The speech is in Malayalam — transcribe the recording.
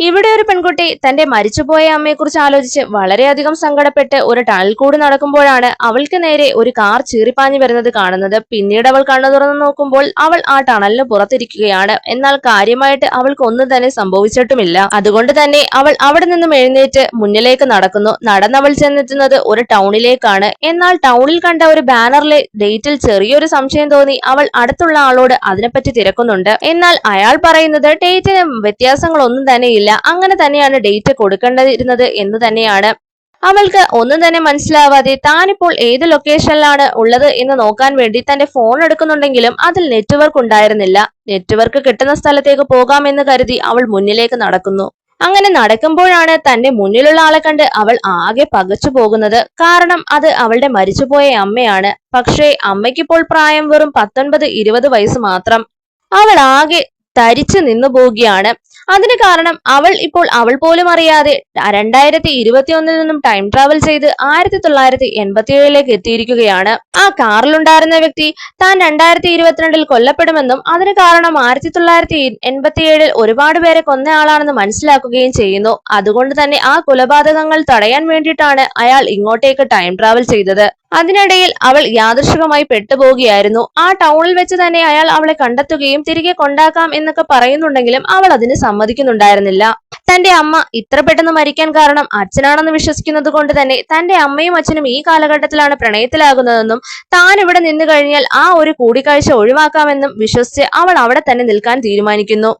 ഇവിടെ ഒരു പെൺകുട്ടി തന്റെ മരിച്ചുപോയ അമ്മയെക്കുറിച്ച് ആലോചിച്ച് വളരെയധികം സങ്കടപ്പെട്ട് ഒരു ടണൽ കൂടി നടക്കുമ്പോഴാണ് അവൾക്ക് നേരെ ഒരു കാർ ചീറിപ്പാഞ്ഞു വരുന്നത് കാണുന്നത്. പിന്നീട് അവൾ കണ്ണു തുറന്നു നോക്കുമ്പോൾ അവൾ ആ ടണലിന് പുറത്തിരിക്കുകയാണ്. എന്നാൽ കാര്യമായിട്ട് അവൾക്ക് ഒന്നും തന്നെ സംഭവിച്ചിട്ടുമില്ല. അതുകൊണ്ട് തന്നെ അവൾ അവിടെ നിന്നും എഴുന്നേറ്റ് മുന്നിലേക്ക് നടക്കുന്നു. നടന്നവൾ ചെന്നെത്തുന്നത് ഒരു ടൗണിലേക്കാണ്. എന്നാൽ ടൗണിൽ കണ്ട ഒരു ബാനറിലെ ഡേറ്റിൽ ചെറിയൊരു സംശയം തോന്നി. അവൾ അടുത്തുള്ള ആളോട് അതിനെപ്പറ്റി തിരക്കുന്നുണ്ട്. എന്നാൽ അയാൾ പറയുന്നത് ഡേറ്റിന് വ്യത്യാസങ്ങളൊന്നും തന്നെ ഇല്ല അങ്ങനെ തന്നെയാണ് ഡേറ്റ് കൊടുക്കേണ്ടിയിരുന്നത് എന്ന് തന്നെയാണ്. അവൾക്ക് ഒന്നും തന്നെ മനസ്സിലാവാതെ താനിപ്പോൾ ഏത് ലൊക്കേഷനിലാണ് ഉള്ളത് എന്ന് നോക്കാൻ വേണ്ടി തന്റെ ഫോൺ എടുക്കുന്നുണ്ടെങ്കിലും അതിൽ നെറ്റ്വർക്ക് ഉണ്ടായിരുന്നില്ല. നെറ്റ്വർക്ക് കിട്ടുന്ന സ്ഥലത്തേക്ക് പോകാമെന്ന് കരുതി അവൾ മുന്നിലേക്ക് നടക്കുന്നു. അങ്ങനെ നടക്കുമ്പോഴാണ് തന്റെ മുന്നിലുള്ള ആളെ കണ്ട് അവൾ ആകെ പകച്ചു പോകുന്നത്. കാരണം അത് അവളുടെ മരിച്ചുപോയ അമ്മയാണ്. പക്ഷേ അമ്മയ്ക്കിപ്പോൾ പ്രായം വെറും പത്തൊൻപത് ഇരുപത് വയസ്സ് മാത്രം. അവൾ ആകെ തരിച്ചു നിന്നു പോവുകയാണ്. അതിന് കാരണം അവൾ ഇപ്പോൾ അവൾ പോലും അറിയാതെ രണ്ടായിരത്തി ഇരുപത്തി ഒന്നിൽ നിന്നും ടൈം ട്രാവൽ ചെയ്ത് ആയിരത്തി തൊള്ളായിരത്തി എൺപത്തി ഏഴിലേക്ക് എത്തിയിരിക്കുകയാണ്. ആ കാറിലുണ്ടായിരുന്ന വ്യക്തി താൻ രണ്ടായിരത്തി ഇരുപത്തിരണ്ടിൽ കൊല്ലപ്പെടുമെന്നും അതിന് കാരണം ആയിരത്തി തൊള്ളായിരത്തി എൺപത്തി ഏഴിൽ ഒരുപാട് പേരെ കൊന്ന ആളാണെന്ന് മനസ്സിലാക്കുകയും ചെയ്യുന്നു. അതുകൊണ്ട് തന്നെ ആ കൊലപാതകങ്ങൾ തടയാൻ വേണ്ടിയിട്ടാണ് അയാൾ ഇങ്ങോട്ടേക്ക് ടൈം ട്രാവൽ ചെയ്തത്. അതിനിടയിൽ അവൾ യാദൃശികമായി പെട്ടുപോകുകയായിരുന്നു ആ ടൗണിൽ വെച്ച് തന്നെ അയാൾ അവളെ കണ്ടെത്തുകയും തിരികെ കൊണ്ടാക്കാം എന്നൊക്കെ പറയുന്നുണ്ടെങ്കിലും അവൾ അതിന് സമ്മതിക്കുന്നുണ്ടായിരുന്നില്ല. തന്റെ അമ്മ ഇത്ര പെട്ടെന്ന് മരിക്കാൻ കാരണം അച്ഛനാണെന്ന് വിശ്വസിക്കുന്നത് കൊണ്ട് തന്നെ തന്റെ അമ്മയും അച്ഛനും ഈ കാലഘട്ടത്തിലാണ് പ്രണയത്തിലാകുന്നതെന്നും താൻ ഇവിടെ നിന്നു കഴിഞ്ഞാൽ ആ ഒരു കൂടിക്കാഴ്ച ഒഴിവാക്കാമെന്നും വിശ്വസിച്ച് അവൾ അവിടെ തന്നെ നിൽക്കാൻ തീരുമാനിക്കുന്നു.